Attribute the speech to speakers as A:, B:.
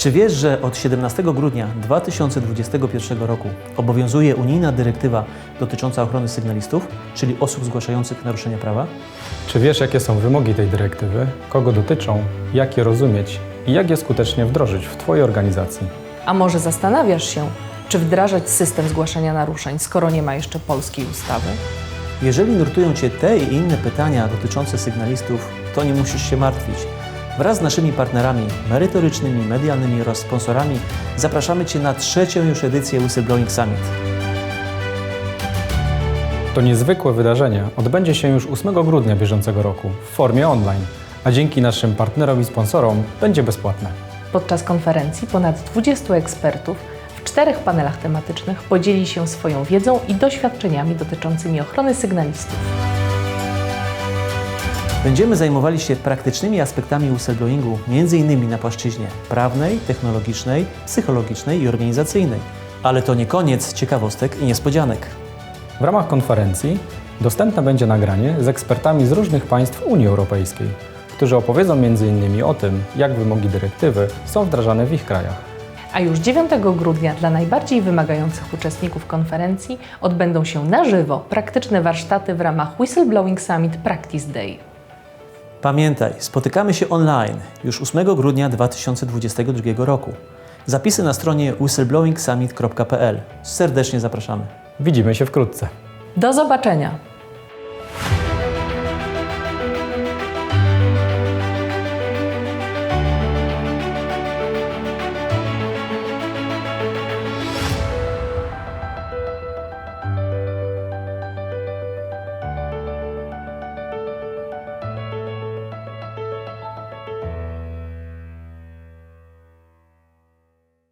A: Czy wiesz, że od 17 grudnia 2021 roku obowiązuje unijna dyrektywa dotycząca ochrony sygnalistów, czyli osób zgłaszających naruszenia prawa?
B: Czy wiesz, jakie są wymogi tej dyrektywy, kogo dotyczą, jak je rozumieć i jak je skutecznie wdrożyć w Twojej organizacji?
C: A może zastanawiasz się, czy wdrażać system zgłaszania naruszeń, skoro nie ma jeszcze polskiej ustawy?
A: Jeżeli nurtują Cię te i inne pytania dotyczące sygnalistów, to nie musisz się martwić. Wraz z naszymi partnerami merytorycznymi, medialnymi oraz sponsorami zapraszamy Cię na trzecią już edycję Whistleblowing Summit.
B: To niezwykłe wydarzenie odbędzie się już 8 grudnia bieżącego roku w formie online, a dzięki naszym partnerom i sponsorom będzie bezpłatne.
C: Podczas konferencji ponad 20 ekspertów w czterech panelach tematycznych podzieli się swoją wiedzą i doświadczeniami dotyczącymi ochrony sygnalistów.
A: Będziemy zajmowali się praktycznymi aspektami whistleblowingu, m.in. na płaszczyźnie prawnej, technologicznej, psychologicznej i organizacyjnej. Ale to nie koniec ciekawostek i niespodzianek.
B: W ramach konferencji dostępne będzie nagranie z ekspertami z różnych państw Unii Europejskiej, którzy opowiedzą m.in. o tym, jak wymogi dyrektywy są wdrażane w ich krajach.
C: A już 9 grudnia dla najbardziej wymagających uczestników konferencji odbędą się na żywo praktyczne warsztaty w ramach Whistleblowing Summit Practice Day.
A: Pamiętaj, spotykamy się online już 8 grudnia 2022 roku. Zapisy na stronie whistleblowingsummit.pl. Serdecznie zapraszamy.
B: Widzimy się wkrótce.
C: Do zobaczenia!